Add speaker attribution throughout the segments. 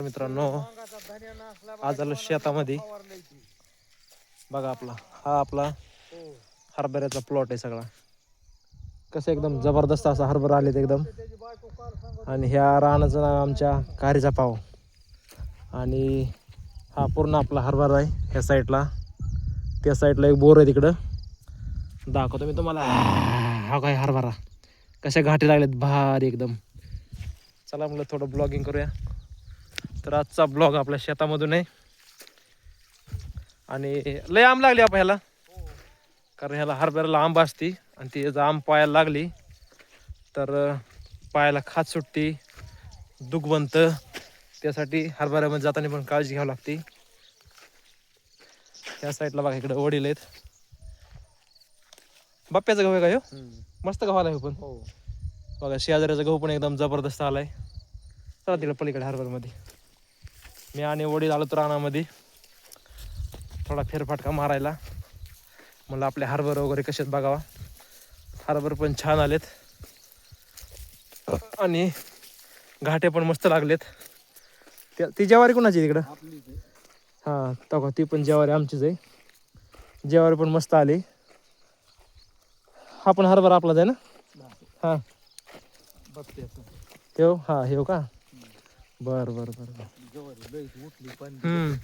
Speaker 1: मित्रांनो आज आलो शेतामध्ये. बघा आपला हा आपला हरभऱ्याचा प्लॉट आहे सगळा. कसं एकदम जबरदस्त असा हरभरा आलेत एकदम. आणि ह्या रानाचं नाव आमच्या कारीचा पाव. आणि हा पूर्ण आपला हरभरा आहे ह्या साईडला त्या साईडला एक बोर आहे तिकडं. दाखवतो मी तुम्हाला. हा काय हरभरा. कशा घाटी लागल्यात भारी एकदम. चला म्हटलं थोडं ब्लॉगिंग करूया. तर आजचा ब्लॉग आपल्या शेतामधून आहे. आणि लय आंब लागली आपण ह्याला. कारण ह्याला हरभऱ्याला आंब असती आणि ती जर आंब पायाला लागली तर पायाला खात सुटती दुख बनतं. त्यासाठी हरभऱ्यामध्ये जाताना पण काळजी घ्यावी लागते. ह्या साईडला बघा इकडे वडील आहेत. बाप्प्याचा गहू आहे का? मस्त गहू आला पण.
Speaker 2: हो.
Speaker 1: बघा शेजाऱ्याचा गहू पण एकदम जबरदस्त आलाय. चला तिकडे पलीकडे हरभरमध्ये मी आणि वडील आलो तर रानामध्ये. थोडा फेरफटका मारायला. म्हणलं आपले हरभर वगैरे कशात बघावा. हरभर पण छान आलेत. आणि घाटे पण मस्त लागलेत. त्या- ती ज्वारी कोणाची तिकडं? हां तका ती पण ज्वारी आमचीच आहे. ज्वारी पण मस्त आली. हा पण हरभरा आपलाच आहे ना? हां.
Speaker 2: बघते
Speaker 1: तेव हा हे का? बर बर बर हम्म.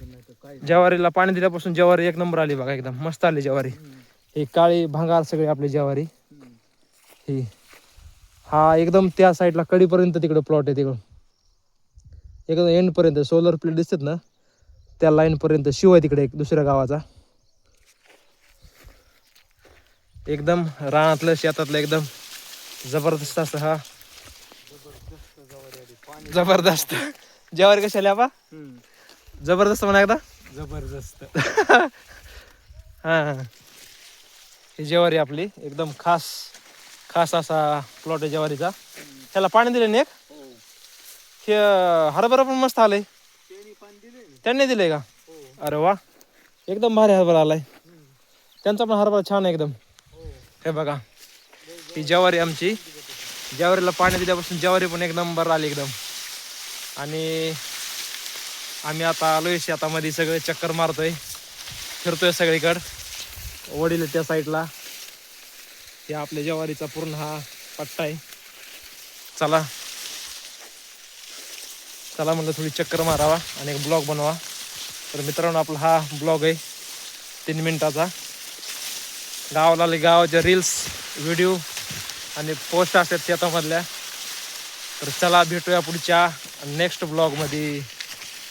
Speaker 1: ज्वारीला पाणी दिल्यापासून ज्वारी एक नंबर आली बघा एकदम मस्त आली ज्वारी. ही काळी भांगार सगळी आपली ज्वारी. ही. हा एकदम त्या साईडला कडीपर्यंत तिकडे प्लॉट आहे तिकडं एकदम एंड पर्यंत सोलर प्लेट दिसतात ना त्या लाईन पर्यंत शिव आहे तिकडे एक दुसऱ्या गावाचा. एकदम रानातलं शेतातलं एकदम जबरदस्त असं हा जबरदस्त. ज्वारी कशी आली आपा जबरदस्त म्हणा एकदा.
Speaker 2: जबरदस्त.
Speaker 1: हा. ही ज्वारी आपली एकदम खास खास असा प्लॉट आहे ज्वारीचा. त्याला पाणी दिलं ना एक? हे हरभरा पण मस्त आलंय. त्यांनी दिलंय का? अरे वा. एकदम भारी हरभरा आलाय. त्यांचा पण हरभरा छान आहे एकदम. हे बघा. ही ज्वारी आमची. ज्वारीला पाणी दिल्यापासून ज्वारी पण एक नंबर आली एकदम. आणि आम्ही आता आलोय शेतामध्ये सगळे चक्कर मारतोय. फिरतोय सगळीकडं. वडील त्या साईडला हे आपल्या ज्वारीचा पूर्ण हा पट्टा आहे. चला. चला म्हणलं थोडी चक्कर मारावा आणि एक ब्लॉग बनवा. तर मित्रांनो आपला हा ब्लॉग आहे. तीन मिनिटाचा. गावाला आले गावाच्या रील्स व्हिडिओ आणि पोस्ट असतात शेतामधल्या. तर चला भेटूया पुढच्या नेक्स्ट ब्लॉगमध्ये